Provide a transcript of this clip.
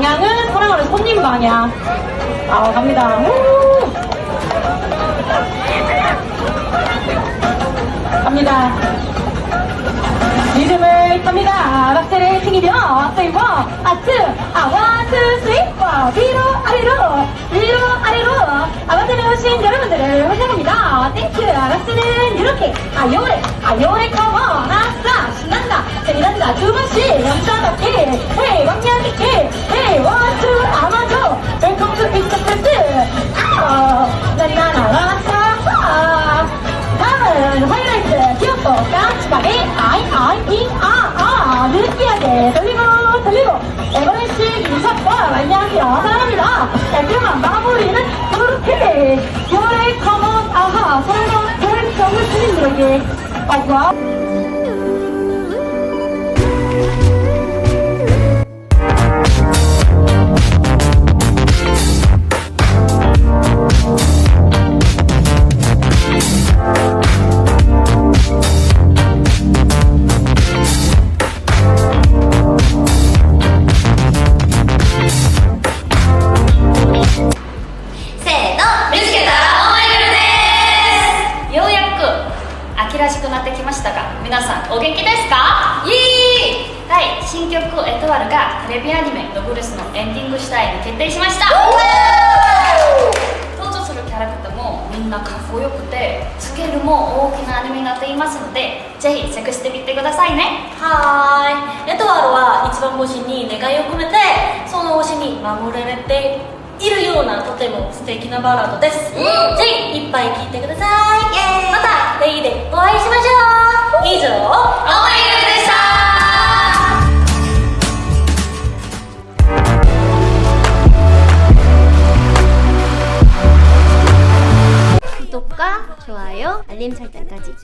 방향은 사랑하는 손님 방향. 아, 갑니다. 우! 갑니다. 리듬을 탑니다. 박자를 튕기며 세이버 아트 아 원 투 쓰리 포 위로 아래로 위로 아래로 아바타를 오신 여러분들을 환영합니다. 땡큐 박수는 이렇게 아 요래 아 요래 커먼 아싸 신난다 재미난다 두 번씩 영사답게 헤이 다음은 하이라이트 귀엽고 깜찍하게 아이 아이 잉아아. 느끼하게 돌리고 돌리고. 에버레스 인사과 안녕하세요 사랑합니다. 깔끔한 마무리는 그렇게. 요래 커먼 아하 서로 서로 정을 주님들에게. 아이 皆さんお元気ですか？イエーイ！はい新曲「エトワル」がテレビアニメ「ノブルス」のエンディング主題に決定しました。登場するキャラクターもみんなかっこよくてスケールも大きなアニメになっていますのでぜひチェックしてみてくださいね。はーい。エトワールは一番星に願いを込めてその星に守られているようなとても素敵なバラードです、うん。ぜひいっぱい聴いてください。またレイでお会いしましょう 이조 어머니 그대상 구독과 좋아요, 알림 설정까지.